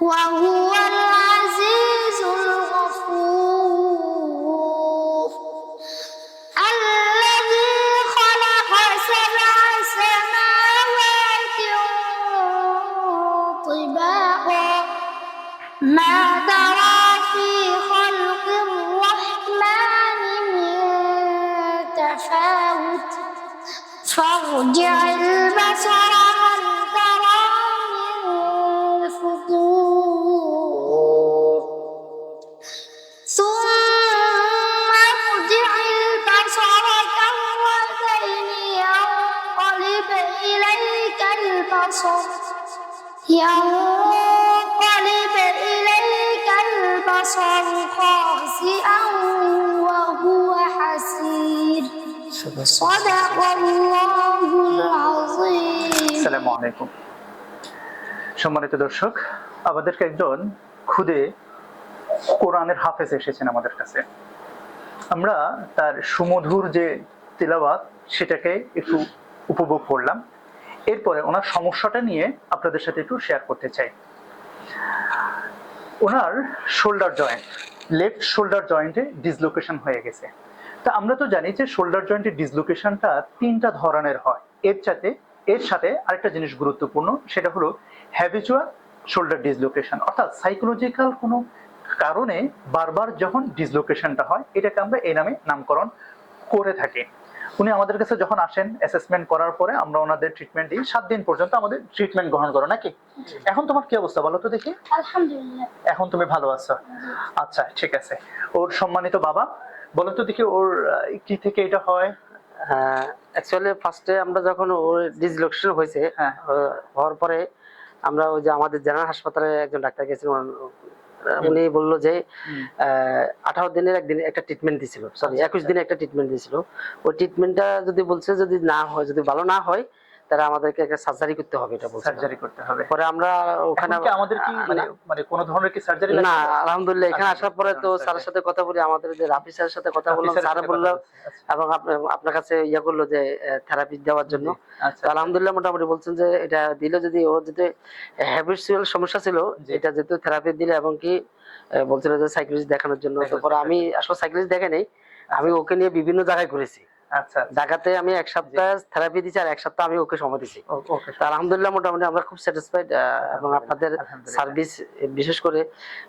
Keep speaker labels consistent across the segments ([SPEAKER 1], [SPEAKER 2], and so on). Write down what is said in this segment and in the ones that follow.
[SPEAKER 1] وهو العزيز الغفور. الذي خلق سبع سماوات طباقا ما ترى في خلق الرحمن من تفاوت. فارجع البصر ثم ارجع البصر كرتين ينقلب إليك البصر ينقلب إليك البصر خاسئا وهو حسير صدق الله العظيم
[SPEAKER 2] আসসালামু আলাইকুম সম্মানিত দর্শক আমাদেরকে একজন খুদে কোরআনের হাফেজ এসেছেন আমাদের কাছে। আমরা তার সুমধুর যে তিলাওয়াত, সেটাকে একটু উপভোগ করলাম। এরপরে ওনার সমস্যাটা নিয়ে আপনাদের সাথে একটু শেয়ার করতে চাই। ওনার শোল্ডার জয়েন্ট লেফট শোল্ডার জয়েন্টে ডিসলোকেশন হয়ে গেছে। তা আমরা তো জানি যে শোল্ডার জয়েন্টের ডিসলোকেশনটা তিনটা ধরনের হয়। এর সাথে এর সাথে আরেকটা জিনিস গুরুত্বপূর্ণ, সেটা হলো হ্যাবিচুয়াল শোল্ডার ডিসলোকেশন অর্থাৎ সাইকোলজিক্যাল কোনো কারণে বারবার যখন ডিসলোকেশনটা হয় এটাকে আমরা এই নামে নামকরণ করে থাকি। উনি আমাদের কাছে যখন আসেন অ্যাসেসমেন্ট করার পরে আমরা ওনাদের ট্রিটমেন্ট দিই সাত দিন পর্যন্ত আমাদের ট্রিটমেন্ট গ্রহণ করো নাকি? এখন তোমার কি অবস্থা বলো তো দেখি।
[SPEAKER 1] আলহামদুলিল্লাহ।
[SPEAKER 2] এখন তুমি ভালো আছো? আচ্ছা ঠিক আছে। ওর সম্মানিত বাবা বলো তো দেখি ওর কি থেকে এটা হয়?
[SPEAKER 3] অ্যাকচুয়ালি ফার্স্টে আমরা যখন ওর ডিসলোকেশন হয়েছে
[SPEAKER 2] হ্যাঁ।
[SPEAKER 3] হওয়ার পরে আমরা ওই যে আমাদের জেনারেল হাসপাতালে একজন ডাক্তার গেছিলেন উনি- বলল যে। আঠারো দিনের একদিন একটা ট্রিটমেন্ট দিছিল সরি একুশ দিনে একটা ট্রিটমেন্ট দিছিল ওই ট্রিটমেন্টটা যদি বলছে যদি না হয় যদি ভালো না হয় তাহলে আমাদেরকে একটা সার্জারি করতে হবে এটা বলছে
[SPEAKER 2] সার্জারি করতে হবে।
[SPEAKER 3] পরে আমরা ওখানে
[SPEAKER 2] আমাদের কি মানে মানে কোনো ধরনের কি সার্জারি
[SPEAKER 3] না আলহামদুলিল্লাহ এখানে
[SPEAKER 2] আচ্ছা,
[SPEAKER 3] আসার পরে তো
[SPEAKER 2] আচ্ছা,
[SPEAKER 3] স্যারের সাথে কথা বলি আমাদের যে রাফি স্যারের সাথে কথা বললাম স্যার বলল।
[SPEAKER 2] আচ্ছা,
[SPEAKER 3] এবং আপনার কাছে ইয়ে করল যে থেরাপি দেওয়ার জন্য। আলহামদুলিল্লাহ মোটামুটি বলছেন যে এটা দিলে যদি ও যদি হ্যাবিচুয়াল সমস্যা ছিল। এটা যেহেতু থেরাপি দিলে এবং কি বলছিল যে সাইকোলজিস্ট দেখানোর জন্য। তারপরে আমি আসলে সাইকোলজিস্ট দেখে নেই। আমি ওকে নিয়ে বিভিন্ন জায়গায় ঘুরেছি।
[SPEAKER 2] আচ্ছা
[SPEAKER 3] ঢাকাতে আমি এক সপ্তাহ থেরাপি দিচ্ছি আর এক সপ্তাহ আমি ওকে সময় দিচ্ছি আলহামদুলিল্লাহ মোটামুটি আমরা খুব স্যাটিসফাইড এবং আপনাদের সার্ভিস বিশেষ করে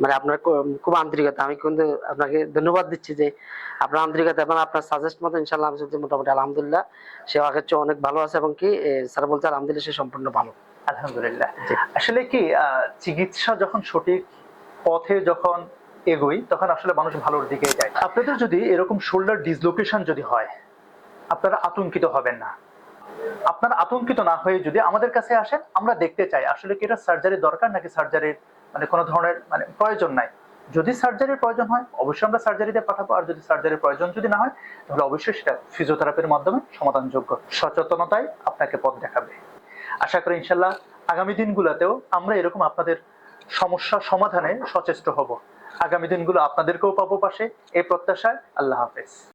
[SPEAKER 3] মানে আপনার খুব আন্তরিকতা। আমি কিন্তু আপনাকে ধন্যবাদ দিচ্ছি যে আপনার আন্তরিকতা এবং আপনার সাজেস্ট মতো ইনশাল্লাহ আমি যদি মোটামুটি আলহামদুলিল্লাহ সে আগের চেয়ে অনেক ভালো আছে এবং কি স্যার বলছে আলহামদুলিল্লাহ সে সম্পূর্ণ ভালো।
[SPEAKER 2] আলহামদুলিল্লাহ। আসলে কি চিকিৎসা যখন সঠিক পথে যখন এগোই তখন আসলে মানুষ ভালোর দিকে যায়। আপনাদের যদি এরকম শোল্ডার ডিসলোকেশন যদি হয় আপনারা আতঙ্কিত হবেন না। আপনারা আতঙ্কিত না হয়ে যদি আমাদের কাছে আসেন, আমরা দেখতে চাই আসলে কি এটা সার্জারি দরকার নাকি সার্জারির মানে কোনো ধরনের মানে প্রয়োজন নাই। যদি সার্জারির প্রয়োজন হয়, অবশ্যই আমরা সার্জারিতে পাঠাবো, আর যদি সার্জারির প্রয়োজন যদি না হয়, তাহলে অবশ্যই সেটা ফিজিওথেরাপির মাধ্যমে সমাধানযোগ্য। সচেতনতাই আপনাকে পথ দেখাবে। আশা করি ইনশাল্লাহ আগামী দিনগুলোতেও আমরা এরকম আপনাদের সমস্যা সমাধানে সচেষ্ট হব। আগামী দিনগুলো আপনাদেরকেও পাবো পাশে। এই প্রত্যাশায় আল্লাহ হাফেজ।